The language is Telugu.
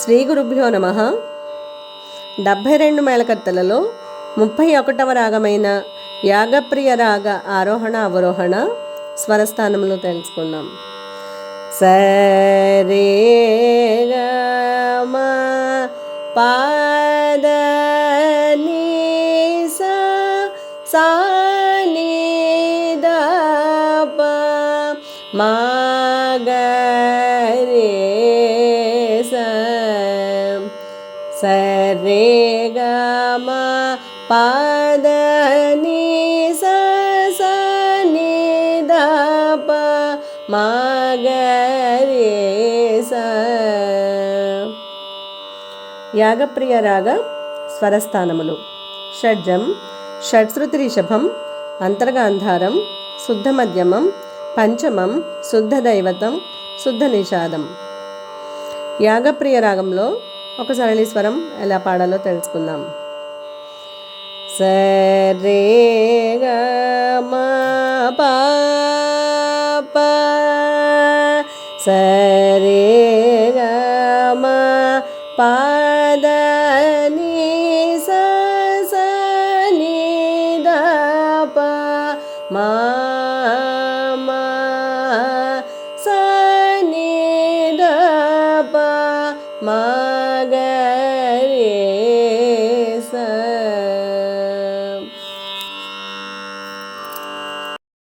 శ్రీ గురుభ్యో నమ. డెబ్భై రెండు మేళకత్తలలో ముప్పై ఒకటవ రాగమైన యాగప్రియ రాగ ఆరోహణ అవరోహణ స్వరస్థానంలో తెలుసుకుందాం. సరే పాద నీ సా నీ ద మా సరే గ మ పాద నీ స. యాగప్రియ రాగ స్వరస్థానములు. షడ్జం షట్శ్రుతి రిషభం అంతర్గాంధారం శుద్ధ మధ్యమం పంచమం శుద్ధ దైవతం శుద్ధ నిషాదం. యాగప్రియ రాగంలో ఒక సరళి స్వరం ఎలా పాడాలో తెలుసుకుందాం. సరే గ మ ప ప సరే మా పాద స స నీ ద మా മകരേ